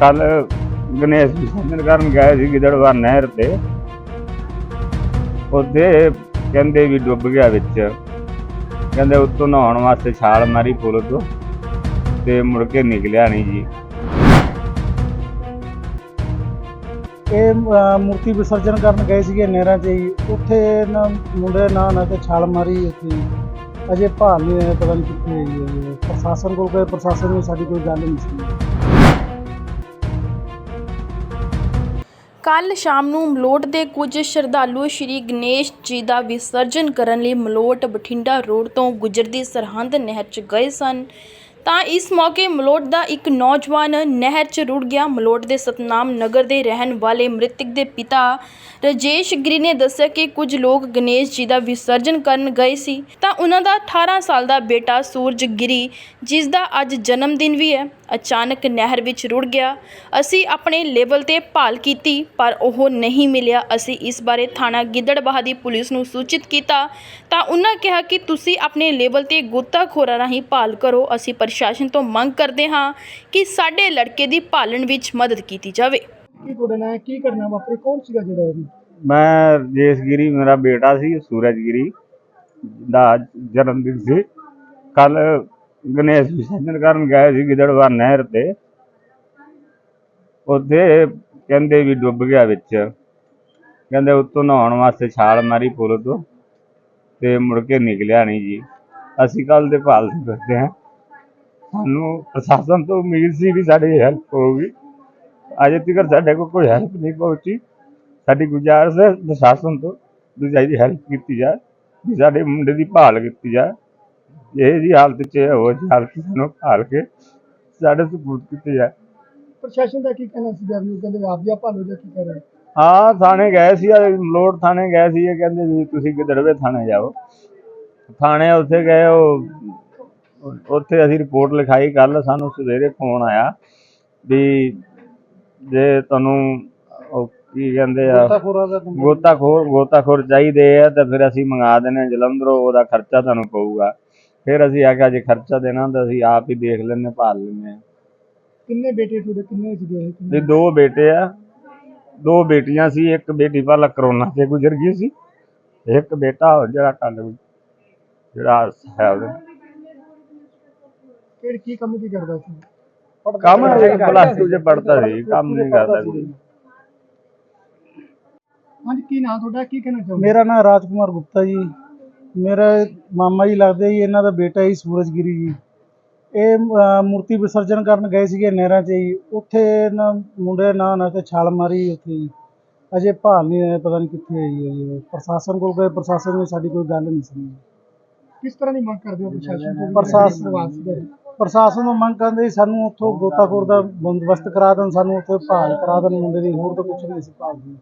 ਕੱਲ ਗਣੇਸ਼ ਵਿਸਰਜਨ ਕਰਨ ਗਏ ਸੀ ਗਿੱਦੜਵਾ ਨਹਿਰ ਤੇ। ਉੱਥੇ ਕਹਿੰਦੇ ਵੀ ਡੁੱਬ ਗਿਆ ਵਿੱਚ। ਕਹਿੰਦੇ ਉੱਤੋਂ ਨਹਾਉਣ ਵਾਸਤੇ ਛਾਲ ਮਾਰੀ ਪੁਲ ਤੋਂ ਤੇ ਮੁੜ ਕੇ ਨਿਕਲਿਆ ਨਹੀਂ ਜੀ। ਇਹ ਅਹ, ਮੂਰਤੀ ਵਿਸਰਜਨ ਕਰਨ ਗਏ ਸੀਗੇ ਨਹਿਰਾਂ 'ਚ ਜੀ ਉੱਥੇ ਨਾ ਮੁੰਡੇ ਨਾਂ ਨਾ ਤੇ ਛਾਲ ਮਾਰੀ ਉੱਥੇ ਅਜੇ ਭਾਲ ਨਹੀਂ ਹੋਇਆ ਪਤਾ ਨਹੀਂ ਕਿੱਥੇ ਹੈ ਜੀ ਪ੍ਰਸ਼ਾਸਨ ਕੋਲ ਗਏ ਪ੍ਰਸ਼ਾਸਨ ਨੇ ਸਾਡੀ ਕੋਈ ਗੱਲ ਨਹੀਂ ਸੁਣੀ। ਕੱਲ ਸ਼ਾਮ ਨੂੰ ਮਲੋਟ ਦੇ ਕੁਝ ਸ਼ਰਧਾਲੂ ਸ਼੍ਰੀ ਗਣੇਸ਼ ਜੀ ਦਾ ਵਿਸਰਜਨ ਕਰਨ ਲਈ ਮਲੋਟ ਬਠਿੰਡਾ ਰੋਡ ਤੋਂ ਗੁਜਰਦੀ ਸਰਹੰਦ ਨਹਿਰ 'ਚ ਗਏ ਸਨ। ਤਾਂ ਇਸ ਮੌਕੇ ਮਲੋਟ ਦਾ ਇੱਕ ਨੌਜਵਾਨ ਨਹਿਰ 'ਚ ਰੁੜ ਗਿਆ। ਮਲੋਟ ਦੇ ਸਤਨਾਮ ਨਗਰ ਦੇ ਰਹਿਣ ਵਾਲੇ ਮ੍ਰਿਤਕ ਦੇ ਪਿਤਾ ਰਜੇਸ਼ ਗਿਰੀ ਨੇ ਦੱਸਿਆ ਕਿ ਕੁਝ ਲੋਕ ਗਣੇਸ਼ ਜੀ ਦਾ ਵਿਸਰਜਨ ਕਰਨ ਗਏ ਸੀ। ਤਾਂ ਉਹਨਾਂ ਦਾ 18 ਸਾਲ ਦਾ ਬੇਟਾ ਸੂਰਜ ਗਿਰੀ, ਜਿਸ ਦਾ ਅੱਜ ਜਨਮ ਦਿਨ ਵੀ ਹੈ, ਅਚਾਨਕ ਨਹਿਰ ਵਿੱਚ ਰੁੜ ਗਿਆ। ਅਸੀਂ ਆਪਣੇ ਲੈਵਲ ਤੇ ਭਾਲ ਕੀਤੀ, ਪਰ ਉਹ ਨਹੀਂ ਮਿਲਿਆ। ਅਸੀਂ ਇਸ ਬਾਰੇ ਥਾਣਾ ਗਿੱਦੜਬਾਹਾ ਦੀ ਪੁਲਿਸ ਨੂੰ ਸੂਚਿਤ ਕੀਤਾ। ਤਾਂ ਉਹਨਾਂ ਕਿਹਾ ਕਿ ਤੁਸੀਂ ਆਪਣੇ ਲੈਵਲ ਤੇ ਗੋਤਾਖੋਰਾਂ ਰਾਹੀਂ ਭਾਲ ਕਰੋ। ਅਸੀਂ ਪ੍ਰਸ਼ਾਸਨ ਤੋਂ ਮੰਗ ਕਰਦੇ ਹਾਂ ਕਿ ਸਾਡੇ ਲੜਕੇ ਦੀ ਭਾਲਣ ਵਿੱਚ ਮਦਦ ਕੀਤੀ ਜਾਵੇ। ਕੀ ਤੁਹਾਡੇ ਨਾਲ ਕੀ ਕਰਨਾ ਵਾਪਰੇ? ਕੌਣ ਸੀਗਾ ਜਿਹੜਾ ਇਹ ਮੈਂ ਰਜੇਸ਼ ਗਿਰੀ ਮੇਰਾ ਬੇਟਾ ਸੀ ਸੂਰਜ ਗਿਰੀ ਦਾ ਜਨਮ ਦਿਨ ਸੀ। ਕੱਲ ਗਣੇਸ਼ ਵਿਸਰਜਨ ਕਰਨ ਗਏ ਸੀ ਗਿੱਦੜਵਾ ਨਹਿਰ ਤੇ। ਉੱਥੇ ਕਹਿੰਦੇ ਵੀ ਡੁੱਬ ਗਿਆ ਵਿੱਚ। ਕਹਿੰਦੇ ਉੱਤੋਂ ਨਹਾਉਣ ਵਾਸਤੇ ਛਾਲ ਮਾਰੀ ਪੁਲ ਤੋਂ ਤੇ ਮੁੜ ਕੇ ਨਿਕਲਿਆ ਨਹੀਂ ਜੀ। ਅਸੀਂ ਕੱਲ ਦੇ ਭਾਲ ਤੇ ਫਿਰਦੇ ਹਾਂ। ਸਾਨੂੰ ਪ੍ਰਸ਼ਾਸਨ ਤੋਂ ਉਮੀਦ ਸੀ ਵੀ ਸਾਡੀ ਹੈਲਪ ਹੋਊਗੀ। ਅਜੇ ਤੱਕ ਸਾਡੇ ਕੋਲ ਕੋਈ ਹੈਲਪ ਨਹੀਂ ਪਹੁੰਚੀ। ਸਾਡੀ ਗੁਜ਼ਾਰਿਸ਼ ਹੈ ਪ੍ਰਸ਼ਾਸਨ ਤੋਂ ਵੀ ਸਾਡੀ ਹੈਲਪ ਕੀਤੀ ਜਾਏ ਵੀ ਸਾਡੇ ਮੁੰਡੇ ਦੀ ਭਾਲ ਕੀਤੀ ਜਾਏ। ਇਹ ਜੀ ਹਾਲਤ 'ਚ ਹੋ ਜੀ ਹਾਲਤ ਸਾਨੂੰ ਭਾਲ ਕੇ ਸਾਡੇ ਸਬੂਤ ਕੀਤੇ ਜਾਏ। ਪ੍ਰਸ਼ਾਸਨ ਦਾ ਕੀ ਕਹਿਣਾ ਵੀ ਉਹ ਕਹਿੰਦੇ ਆਪ ਜੀ ਭਾਲੋ ਜਾਂ ਕੀ ਕਰ ਰਹੇ ਹਾਂ। ਥਾਣੇ ਗਏ ਸੀ ਮਲੋਟ ਥਾਣੇ ਗਏ ਸੀ ਇਹ ਕਹਿੰਦੇ ਤੁਸੀਂ ਗਿੱਦੜਵੇ ਥਾਣੇ ਜਾਓ। ਥਾਣੇ ਉੱਥੇ ਗਏ ਉਹ ਉੱਥੇ ਅਸੀਂ ਰਿਪੋਰਟ ਲਿਖਾਈ ਕੱਲ ਸਾਨੂੰ ਸਵੇਰੇ ਫੋਨ ਆਇਆ ਵੀ ਜੇ ਤੁਹਾਨੂੰ ਉਹ ਕੀ ਕਹਿੰਦੇ ਆ ਗੋਤਾਖੋਰਾਂ ਗੋਤਾਖੋਰ ਚਾਹੀਦੇ ਆ ਤਾਂ ਫਿਰ ਅਸੀਂ ਮੰਗਾ ਹਾਂ ਜਲੰਧਰੋਂ ਉਹਦਾ ਖਰਚਾ ਤੁਹਾਨੂੰ ਪਊਗਾ। ਫਿਰ ਅਸੀਂ ਆਖਿਆ ਜੇ ਖਰਚਾ ਦੇਣਾ ਤਾਂ ਅਸੀਂ ਆਪ ਹੀ ਦੇਖ ਲੈਂਦੇ ਭਾਲ ਹਾਂ। ਕਿੰਨੇ ਬੇਟੇ ਤੁਹਾਡੇ ਕਿੰਨੇ ਸੀਗੇ? ਵੀ ਦੋ ਬੇਟੇ ਆ ਦੋ ਬੇਟੀਆਂ ਸੀ ਇੱਕ ਬੇਟੀ ਪਹਿਲਾਂ ਕਰੋਨਾ ਤੇ ਗੁਜ਼ਰ ਗਈ ਸੀ ਇੱਕ ਬੇਟਾ ਜਿਹੜਾ ਕੱਲ ਜਿਹੜਾ ਹੈ ਉਹਦੇ। ਕਿਹੜੀ ਕੀ ਕੰਮ ਕੀ ਕਰਦਾ ਸੀ? ਕੰਮ ਪਲੱਸ 2 ਚ ਪੜਦਾ ਸੀ ਕੰਮ ਨਹੀਂ ਕਰਦਾ ਕੋਈ ਹਾਂਜੀ ਕੀ ਨਾਮ ਤੁਹਾਡਾ? ਕੀ ਕਹਿਣਾ ਚਾਹੁੰਦੇ ਮੇਰਾ ਨਾਮ ਰਾਜਕੁਮਾਰ ਗੁਪਤਾ ਜੀ। ਮੇਰਾ ਮਾਮਾ ਜੀ ਲੱਗਦੇ ਜੀ ਇਹਨਾਂ ਦਾ ਬੇਟਾ ਜੀ ਸੂਰਜਗਿਰੀ ਜੀ। ਇਹ ਅਹ, ਮੂਰਤੀ ਵਿਸਰਜਨ ਕਰਨ ਗਏ ਸੀਗੇ ਨਹਿਰਾਂ 'ਚ ਜੀ। ਉੱਥੇ ਨਾ ਮੁੰਡੇ ਨਾਂ ਨਾ ਤੇ ਛਾਲ ਮਾਰੀ ਉੱਥੇ ਜੀ। ਅਜੇ ਭਾਲ ਨਹੀਂ ਹੋਇਆ ਪਤਾ ਨਹੀਂ ਕਿੱਥੇ ਹੈ ਜੀ। ਪ੍ਰਸ਼ਾਸਨ ਕੋਲ ਗਏ ਪ੍ਰਸ਼ਾਸਨ ਨੇ ਸਾਡੀ ਕੋਈ ਗੱਲ ਨਹੀਂ ਸੁਣੀ। ਕਿਸ ਤਰ੍ਹਾਂ ਦੀ ਮੰਗ ਕਰਦੇ ਹੋ ਪ੍ਰਸ਼ਾਸਨ ਤੋਂ? ਪ੍ਰਸ਼ਾਸਨ ਪ੍ਰਸ਼ਾਸਨ ਨੂੰ ਮੰਗ ਕਰਦੇ ਸੀ, ਸਾਨੂੰ ਉੱਥੋਂ ਗੋਤਾਖੋਰ ਦਾ ਬੰਦੋਬਸਤ ਕਰਾ ਦੇਣ, ਸਾਨੂੰ ਉੱਥੇ ਭਾਲ ਕਰਾ ਦੇਣ, ਮੁੰਡੇ ਦੀ ਹੋਰ ਤਾਂ ਕੁਝ ਨਹੀਂ ਸੀ ਭਾਲਦੇ।